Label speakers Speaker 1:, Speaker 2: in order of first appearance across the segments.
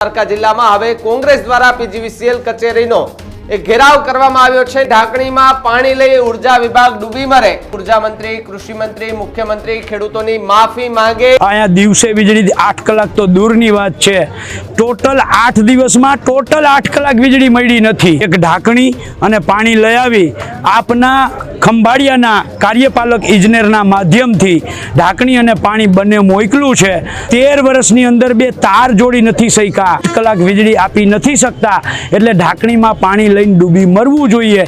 Speaker 1: દ્વારકા જિલ્લામાં હવે કોંગ્રેસ દ્વારા પીજીવીસીએલ કચેરીનો એક ઘેરાવ કરવામાં આવ્યો છે. ઢાંકણીમાં પાણી લઈ ઊર્જા વિભાગ ડૂબી મરે. ઊર્જા મંત્રી, કૃષિ મંત્રી, મુખ્યમંત્રી ખેડૂતોની માફી માંગે.
Speaker 2: અહીંયા દિવસે વીજળી આઠ કલાક તો દૂરની વાત છે. ટોટલ આઠ દિવસમાં ટોટલ આઠ કલાક વીજળી મળી નથી. એક ઢાંકણી અને પાણી લઈ આવી આપના ખંભાળિયાના કાર્યપાલક ઇજનેરના માધ્યમથી ઢાંકણી અને પાણી બંને મોકલું છે. તેર વર્ષની અંદર બે તાર જોડી નથી શક્યા. આઠ કલાક વીજળી આપી નથી શકતા. એટલે ઢાંકણીમાં પાણી લઈને ડૂબી મરવું જોઈએ.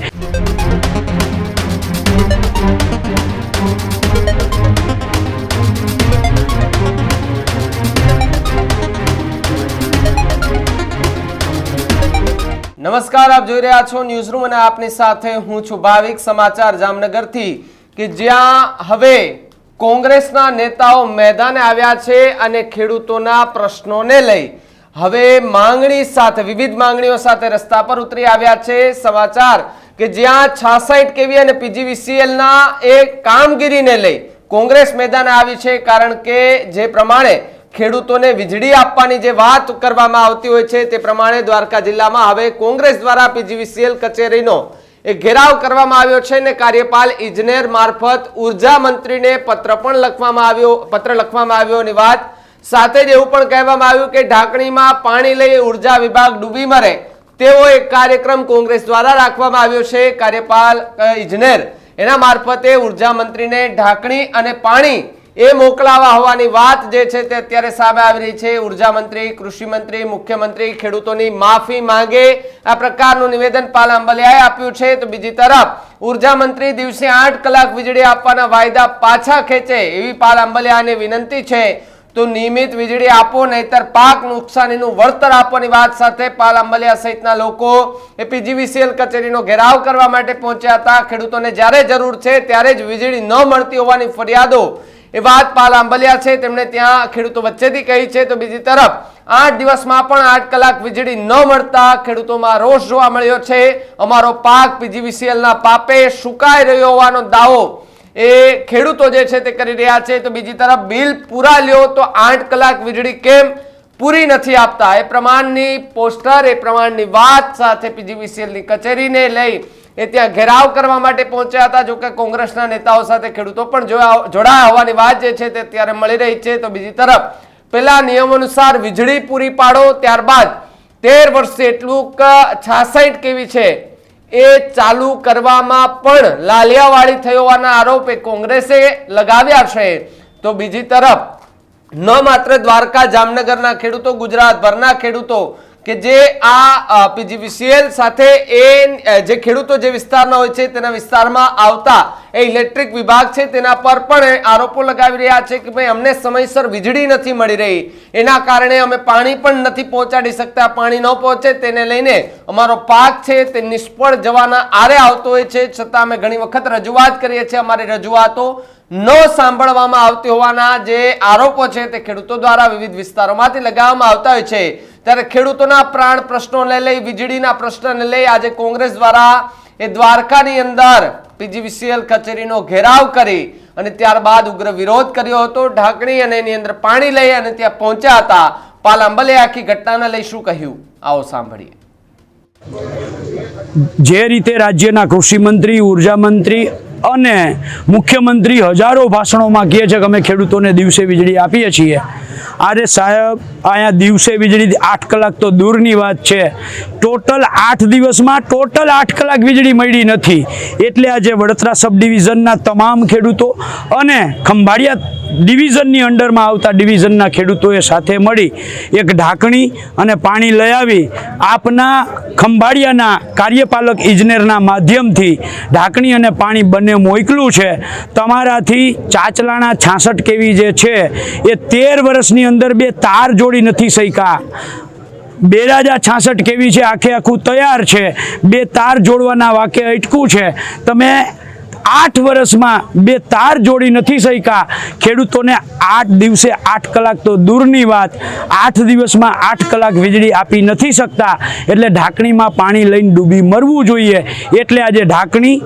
Speaker 1: નમસ્કાર, આપ જોઈ રહ્યા છો ન્યૂઝરૂમ અને આપની સાથે હું છું ભાવિક સમાચાર જામનગરથી કે જ્યાં હવે કોંગ્રેસના નેતાઓ મેદાને આવ્યા છે અને ખેડૂતોના પ્રશ્નોને લઈ હવે માંગણી સાથે, વિવિધ માંગણીઓ સાથે રસ્તા પર ઉતરી આવ્યા છે. સમાચાર કે જ્યાં છાસઠ કેવી અને પીજીવીસીએલ ના એ કામગીરીને લઈ કોંગ્રેસ મેદાને આવી છે, કારણ કે જે પ્રમાણે ખેડૂતોને વીજળી આપવાની જે વાત કરવામાં આવતી હોય છે, તે પ્રમાણે દ્વારકા જિલ્લામાં હવે કોંગ્રેસ દ્વારા પીજીવીસીએલ કચેરીનો એક ઘેરાવ કરવામાં આવ્યો છે ને કાર્યપાલ ઇજનેર મારફત ઊર્જા મંત્રીને પત્ર પણ લખવામાં આવ્યો, પત્ર લખવામાં આવ્યોની વાત સાથે જ એવું પણ કહેવામાં આવ્યું કે ઢાંકણીમાં પાણી લઈ ઊર્જા વિભાગ ડૂબી મરે, તેવો એક કાર્યક્રમ કોંગ્રેસ દ્વારા રાખવામાં આવ્યો છે. કાર્યપાલ ઇજનેર, એના મારફતે ઊર્જા મંત્રીને ઢાંકણી અને પાણી એ મોકલાવા હોવાની વાત જે છે તે અત્યારે સામે આવી રહી છે. ઊર્જા મંત્રી, કૃષિ મંત્રી, મુખ્યમંત્રી ખેડૂતોની માફી માંગે આ પ્રકારનું નિવેદન પાલ આંબલિયાએ આપ્યું છે. તો બીજી તરફ, ઊર્જા મંત્રી દિવસે આઠ કલાક વીજળી આપવાના વાયદા પાછા ખેંચે એવી પાલ આંબલિયાને વિનંતી છે. તો નિયમિત વીજળી આપો, નહીતર પાક નુકસાનીનું વળતર આપવાની વાત સાથે પાલ આંબલિયા સહિતના લોકો એ પીજીવીસીએલ કચેરીનો ઘેરાવ કરવા માટે પહોંચ્યા હતા. ખેડૂતોને જ્યારે જરૂર છે ત્યારે જ વીજળી ન મળતી હોવાની ફરિયાદો એ વાત પાલ આંબલિયા છે. તેમણે ત્યાં ખેડૂતો વચ્ચેથી કહી છે તો બીજી તરફ, આઠ દિવસમાં પણ આઠ કલાક વીજળી ન મળતા ખેડૂતોમાં રોષ જોવા મળ્યો છે. અમારો પાક પીજીવીસીએલના પાપે સુકાઈ રહ્યો હોવાનો દાવો એ ખેડૂતો જે છે તે કરી રહ્યા છે. તો બીજી તરફ બિલ પૂરા લ્યો તો આઠ કલાક વીજળી કેમ પૂરી નથી આપતા? એ પ્રમાણની પોસ્ટર, એ પ્રમાણની વાત સાથે પીજીવીસીએલની કચેરીને લઈ એ ત્યાં ઘેરાવ કરવા માટે પહોંચ્યા હતા. જોકે કોંગ્રેસના નેતાઓ સાથે ખેડૂતો પણ જોડાયા હોવાની વાત જે છે તે ત્યારે મળી રહી છે. તો બીજી તરફ પેલા નિયમ અનુસાર વીજળી પૂરી પાડો, ત્યારબાદ તેર વર્ષે એટલું છાસઠ કેવી છે? એ ચાલુ કરવામાં પણ લાલિયાવાડી થઈ હોવાના આરોપે કોંગ્રેસે લગાવ્યા છે. તો બીજી તરફ, ન માત્ર દ્વારકા, જામનગરના ખેડૂતો, ગુજરાતભરના ખેડૂતો કે જે આ પીજીવીસીએલ સાથે એ જે ખેડૂતો જે વિસ્તારના હોય છે, તેના વિસ્તારમાં આવતા એ ઇલેક્ટ્રિક વિભાગ છે, તેના પર પણ આરોપો લગાવી રહ્યા છે કે ભાઈ અમને સમયસર વીજળી નથી મળી રહી. એના કારણે અમે પાણી પણ નથી પહોંચાડી શકતા. પાણી ન પહોંચે તેને લઈને અમારો પાક છે, તે નિષ્ફળ જવાના આરે આવતો હોય છે. છતાં અમે ઘણી વખત રજૂઆત કરીએ છીએ, અમારી રજૂઆતો ન સાંભળવામાં આવતી હોવાના જે આરોપો છે, તે ખેડૂતો દ્વારા વિવિધ વિસ્તારોમાંથી લગાવવામાં આવતા હોય છે. ત્યારે ખેડૂતોના પ્રાણ પ્રશ્નોને લઈ, વીજળીના પ્રશ્નને લઈ આજે કોંગ્રેસ દ્વારા એ દ્વારકાની અંદર પીજીવીસીએલ કચેરીનો ઘેરાવ કરી અને ત્યારબાદ ઉગ્ર વિરોધ કર્યો હતો. ઢાંકણી અને એની અંદર પાણી લઈ અને ત્યાં પહોંચ્યા હતા. પાલાંબલે આખી ઘટનાને લઈ શું કહ્યું? આવો સાંભળીએ.
Speaker 2: જે રીતે રાજ્યના કૃષિ મંત્રી, ઊર્જા મંત્રી અને મુખ્યમંત્રી હજારો ભાષણોમાં કહે છે કે અમે ખેડૂતોને દિવસે વીજળી આપીએ છીએ. અરે સાહેબ, અહીંયા દિવસે વીજળી આઠ કલાક તો દૂરની વાત છે. ટોટલ આઠ દિવસમાં ટોટલ આઠ કલાક વીજળી મળી નથી. એટલે આજે વડોદરા સબ ડિવિઝનના તમામ ખેડૂતો અને ખંભાળિયા ડિવિઝનની અંડરમાં આવતા ડિવિઝનના ખેડૂતોએ સાથે મળી એક ઢાંકણી અને પાણી લઈ આવી. આપના ખંભાળિયાના કાર્યપાલક ઇજનેરના માધ્યમથી ઢાંકણી અને પાણી બંને મોકલું છે, તમારાથી ચાચલાણા છાસઠ કેવી જે છે, એ તેર વર્ષની અંદર બે તાર જોડી નથી શક્યા બેરાજા છાસઠ કેવી છે, આખે આખું તૈયાર છે, બે તાર જોડવાના વાક્ય અટકું છે. તમે આઠ વર્ષમાં બે તાર જોડી નથી શક્યા. ખેડૂતોને આઠ દિવસે આઠ કલાક તો દૂરની વાત. આઠ દિવસમાં આઠ કલાક વીજળી આપી નથી શકતા. એટલે ઢાંકણીમાં પાણી લઈને ડૂબી મરવું જોઈએ. એટલે આજે ઢાંકણી,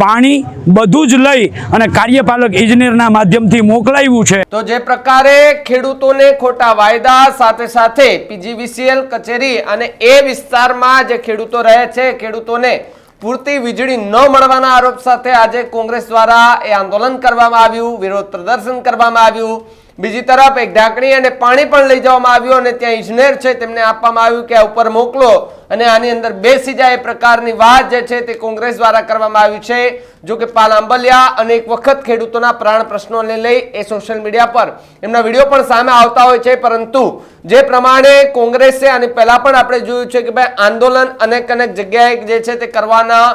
Speaker 2: પાણી બધું જ લઈ અને કાર્યપાલક ઇજનેરના માધ્યમથી મોકલાવ્યું છે.
Speaker 1: તો જે પ્રકારે ખેડૂતોને ખોટા વાયદા, સાથે સાથે પીજીવીસીએલ કચેરી અને એ વિસ્તારમાં જે ખેડૂતો રહે છે, ખેડૂતોને પૂરતી વીજળી ન મળવાના આરોપ સાથે આજે કોંગ્રેસ દ્વારા એ આંદોલન કરવામાં આવ્યું, વિરોધ પ્રદર્શન કરવામાં આવ્યું. બીજી તરફ એક ઢાંકણી અને પાણી પણ લઈ જવામાં આવ્યું અને ત્યાં ઇજનેર છે, તેમને આપવામાં આવ્યું કે આ ઉપર મોકલો. અને આની અંદર બેસી જાય એ પ્રકારની વાત જે છે તે કોંગ્રેસ દ્વારા કરવામાં આવી છે. જો કે પાલ આંબલિયા અનેક વખત ખેડૂતોના પ્રાણ પ્રશ્નોને લઈ એ સોશિયલ મીડિયા પર એમના વીડિયો પણ સામે આવતા હોય છે. પરંતુ જે પ્રમાણે કોંગ્રેસે આની પહેલા પણ આપણે જોયું છે કે ભાઈ આંદોલન અનેક અનેક જગ્યાએ જે છે તે કરવાના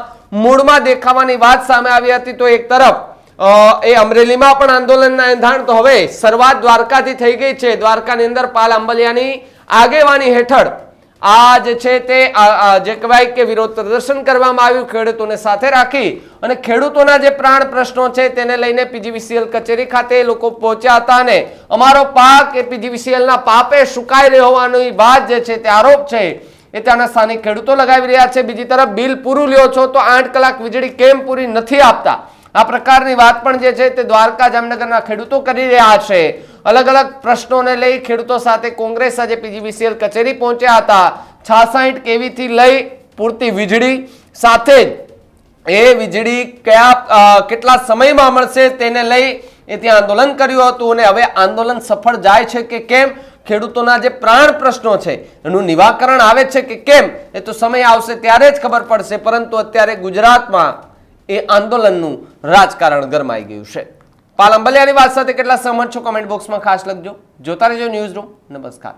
Speaker 1: મૂળમાં દેખાવાની વાત સામે આવી હતી. તો એક તરફ એ અમરેલીમાં પણ આંદોલનના એંધાણ. તો હવે શરૂઆત દ્વારકાથી થઈ ગઈ છે. દ્વારકાની અંદર પાલ આંબલિયાની આગેવાની હેઠળ આ જે છે તે જે કહેવાય કે વિરોધ પ્રદર્શન કરવામાં આવ્યું ખેડૂતોને સાથે રાખી અને ખેડૂતોના જે પ્રાણ પ્રશ્નો છે તેને લઈને પીજીવીસીએલ કચેરી ખાતે લોકો પહોંચ્યા હતા અને અમારો પાક એ પીજીવીસીએલના પાપે સુકાઈ રહ્યો હોવાની વાત જે છે તે આરોપ છે એ ત્યાંના સ્થાનિક ખેડૂતો લગાવી રહ્યા છે. બીજી તરફ બિલ પૂરું લ્યો છો તો આઠ કલાક વીજળી કેમ પૂરી નથી આપતા? આ પ્રકારની વાત પણ જે છે તે દ્વારકા જામનગરના ખેડૂતો કરી રહ્યા છે. અલગ અલગ પ્રશ્નોને લઈ ખેડૂતો સાથે કોંગ્રેસ આજે પીજીવીસીએલ કચેરી પહોંચ્યા હતા. છાસઠ કેવીથી લઈ પૂરતી વીજળી? સાથે એ વીજળી કયા કેટલા સમયમાં મળશે તેને લઈ એ ત્યાં આંદોલન કર્યું હતું અને હવે આંદોલન સફળ જાય છે કે કેમ? ખેડૂતોના જે પ્રાણ પ્રશ્નો છે, એનું નિવાકરણ આવે છે કે કેમ? એ તો સમય આવશે ત્યારે જ ખબર પડશે, પરંતુ અત્યારે ગુજરાતમાં એ આંદોલનનું રાજકારણ ગરમાઈ ગયું છે. પાલ અંબલિયાની વાત સાથે કેટલા સહમત છો? કમેન્ટ બોક્સમાં ખાસ લખજો. જોતા રહેજો ન્યૂઝ રૂમ. નમસ્કાર.